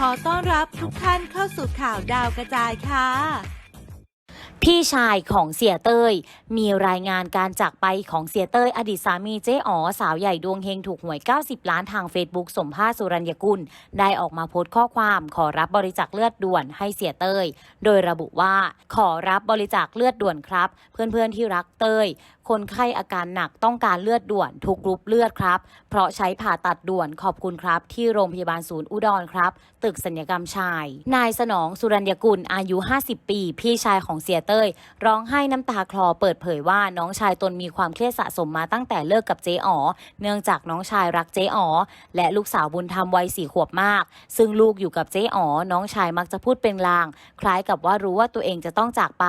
ขอต้อนรับทุกท่านเข้าสู่ข่าวดาวกระจายค่ะ พี่ชายของเสียเต้ย มีรายงานการจากไปของเสียเต้ยอดีตสามีเจ๊อ๋อสาวใหญ่ดวงเฮงถูกหวย 90 ล้านทางเฟซบุ๊กสมภาษุรัญญกุล ได้ออกมาโพสต์ข้อความขอรับบริจาคเลือดด่วนให้เสียเต้ย โดยระบุว่าขอรับบริจาคเลือดด่วนครับ เพื่อนๆที่รักเต้ย คนไข้อาการหนักต้องการเลือดด่วนทุกกรุ๊ปเลือดครับ เพราะใช้ผ่าตัดด่วนขอบคุณครับ ที่โรงพยาบาลศูนย์อุดรครับ ตึกสัญญกรรมชาย นายสนองสุรัญญกุลอายุ 50 ปี พี่ชายของเสียเต้ย ร้องไห้น้ำตาคลอเปิดเผยว่าน้องชายตนมีความเครียดสะสมมาตั้งแต่เลิกกับเจ๊อ๋อเนื่องจากน้องชายรักเจ๊อ๋อและลูกสาวบุญธรรมวัยสี่ขวบมาก ซึ่งลูกอยู่กับเจ๊อ๋อน้องชายมักจะพูดเป็นลาง คล้ายกับว่ารู้ว่าตัวเองจะต้องจากไป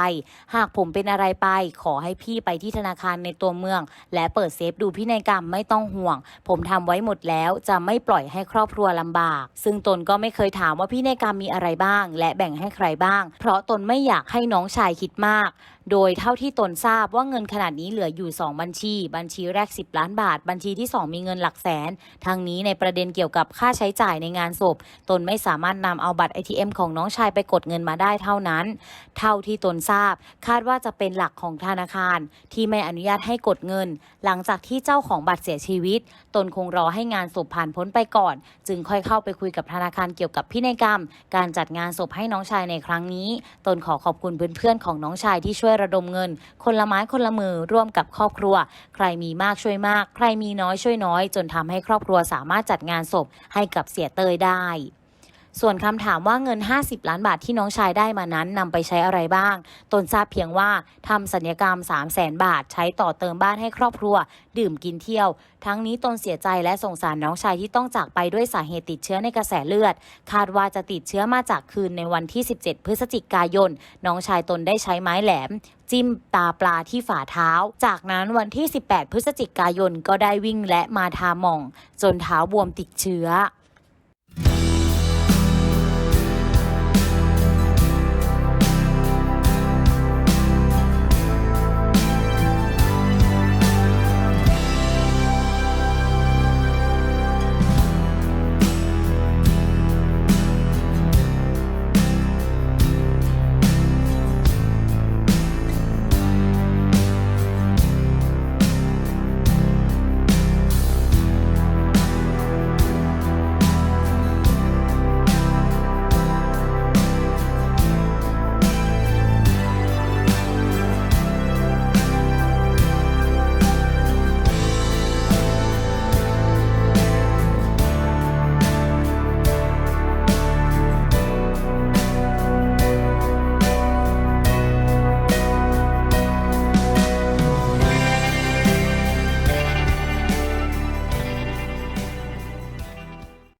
หากผมเป็นอะไรไป ขอให้พี่ไปที่ธนาคารในตัวเมือง และเปิดเซฟดูพินัยกรรมไม่ต้องห่วง ผมทำไว้หมดแล้วจะไม่ปล่อยให้ครอบครัวลำบาก ซึ่งตนก็ไม่เคยถามว่าพินัยกรรมมีอะไรบ้าง และแบ่งให้ใครบ้าง เพราะตนไม่อยากให้น้องชายคิดมาก โดยเท่าที่ตนทราบว่าเงินขนาดนี้เหลืออยู่ 2 บัญชี บัญชีแรก 10 ล้านบาท บัญชีที่ 2 มีเงินหลักแสนทั้งนี้ในประเด็นเกี่ยวกับค่าใช้จ่ายในงานศพ ตนไม่สามารถนำเอาบัตร ATM ของน้องชายไปกดเงินมาได้เท่านั้น เท่าที่ตนทราบ คาดว่าจะเป็นหลักของธนาคาร ที่ไม่อนุญาตให้กดเงิน หลังจากที่เจ้าของบัตรเสียชีวิต ตนคงรอให้งานศพผ่านพ้นไปก่อน จึงค่อยเข้าไปคุยกับธนาคารเกี่ยวกับพินัยกรรม การจัดงานศพให้น้องชายในครั้งนี้ ตนขอขอบคุณเพื่อนๆของน้องชายที่ช่วยระดมเงิน คนละไม้คนละมือร่วมกับครอบครัว ใครมีมากช่วยมาก ใครมีน้อยช่วยน้อย จนทำให้ครอบครัวสามารถจัดงานศพให้กับเสียเตยได้ ส่วนคำถามว่าเงิน 50 ล้านบาทที่น้องชายได้มานั้นนำไปใช้อะไรบ้าง ตนทราบเพียงว่าทำสัญญกรรม 3 0 0แสนบาท ใช้ต่อเติมบ้านให้ครอบครัว ดื่มกินเที่ยว ทั้งนี้ตนเสียใจและสงสารน้องชายที่ต้องจากไปด้วยสาเหตุติดเชื้อในกระแสเลือด คาดว่าจะติดเชื้อมาจากคืนในวันที่ 17 พฤศจิกายน น้องชายตนได้ใช้ไม้แหลม จิ้มตาปลาที่ฝ่าเท้า จากนั้นวันที่ 18 พฤศจิกายนก็ได้วิ่งและมาทาหมอง จนเท้าบวมติดเชื้อ